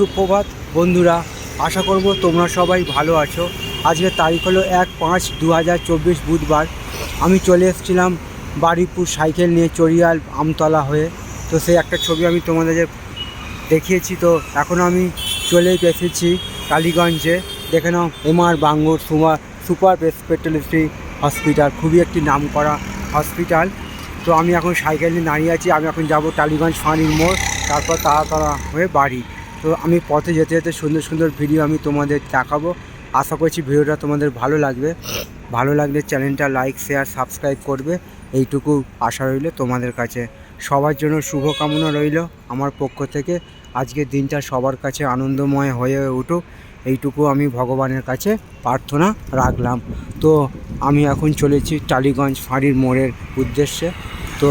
সুপ্রভাত, বন্ধুরা, আশা করব তোমরা সবাই ভালো আছো। আজকের তারিখ হলো এক পাঁচ দু বুধবার। আমি চলে এসেছিলাম বারুইপুর সাইকেল নিয়ে চড়িয়াল আমতলা হয়ে। তো সেই একটা ছবি আমি তোমাদের দেখিয়েছি। তো এখন আমি চলে এসেছি কালীগঞ্জে। দেখে নাও, MR Bangur super super speciality hospital. খুবই একটি নামকরা হসপিটাল। তো আমি এখন সাইকেল নিয়ে দাঁড়িয়ে আছি। আমি এখন যাব টালিগঞ্জ ফানির মোড়। তারপর তাড়াতাড়া হয়ে বাড়ি। তো আমি পথে যেতে যেতে সুন্দর সুন্দর ভিডিও আমি তোমাদের দেখাবো। আশা করছি ভিডিওটা তোমাদের ভালো লাগবে। ভালো লাগলে চ্যানেলটা লাইক শেয়ার সাবস্ক্রাইব করবে। এইটুকু আশা রইল তোমাদের কাছে। সবার জন্য শুভকামনা রইল আমার পক্ষ থেকে। আজকের দিনটা সবার কাছে আনন্দময় হয়ে উঠুক। এইটুকু আমি ভগবানের কাছে প্রার্থনা রাখলাম। তো আমি এখন চলেছি টালিগঞ্জ ফাঁড়ির মোড়ের উদ্দেশ্যে। তো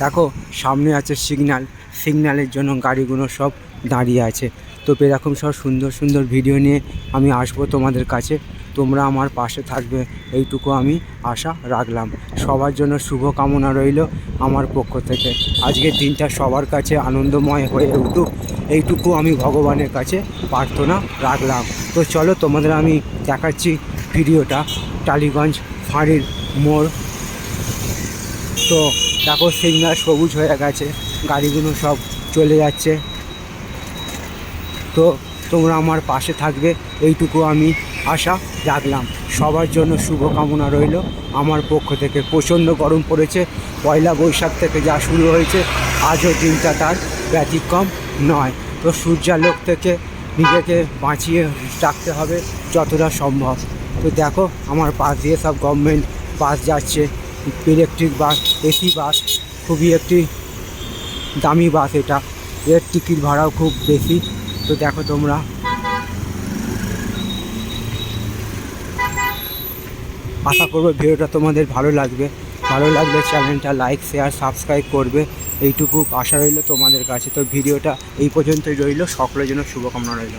দেখো, সামনে আছে সিগন্যাল সিগন্যালের জন্য গাড়িগুলো সব দাঁড়িয়ে আছে। তো এরকম সব সুন্দর সুন্দর ভিডিও নিয়ে আমি আসব তোমাদের কাছে। তোমরা আমার পাশে থাকবে, এইটুকু আমি আশা রাখলাম। সবার জন্য শুভ কামনা রইল আমার পক্ষ থেকে। আজকের দিনটা সবার কাছে আনন্দময় হয়ে উঠুক, এইটুকু আমি ভগবানের কাছে প্রার্থনা রাখলাম। তো চলো, তোমাদের আমি দেখাচ্ছি ভিডিওটা টালিগঞ্জ ফাঁড়ির মোড়। তো দেখো সিগনাল সবুজ হয়ে গেছে, গাড়িগুলো সব চলে যাচ্ছে। তো তোমরা আমার পাশে থাকবে। এইটুকু আমি আশা রাখলাম। সবার জন্য শুভকামনা রইল। আমার পক্ষ থেকে প্রচণ্ড গরম পড়েছে। পয়লা বৈশাখ থেকে যা শুরু হয়েছে, আজও দিনটা তার ব্যতিক্রম নয়। তো সূর্যালোক থেকে নিজেকে বাঁচিয়ে রাখতে হবে যতটা সম্ভব। তো দেখো, আমার পাশ দিয়ে সব গভর্নমেন্ট বাস যাচ্ছে। ইলেকট্রিক বাস এসি বাস খুবই একটি দামি বাস এটা। এর টিকিট ভাড়াও খুব বেশি। তো দেখো তোমরা। আশা করব ভিডিওটা তোমাদের ভালো লাগবে। ভালো লাগলে চ্যানেলটা লাইক শেয়ার সাবস্ক্রাইব করবে। এইটুকু আশা রইল তোমাদের কাছে। তো ভিডিওটা এই পর্যন্তই রইল। সকলের জন্য শুভকামনা রইল।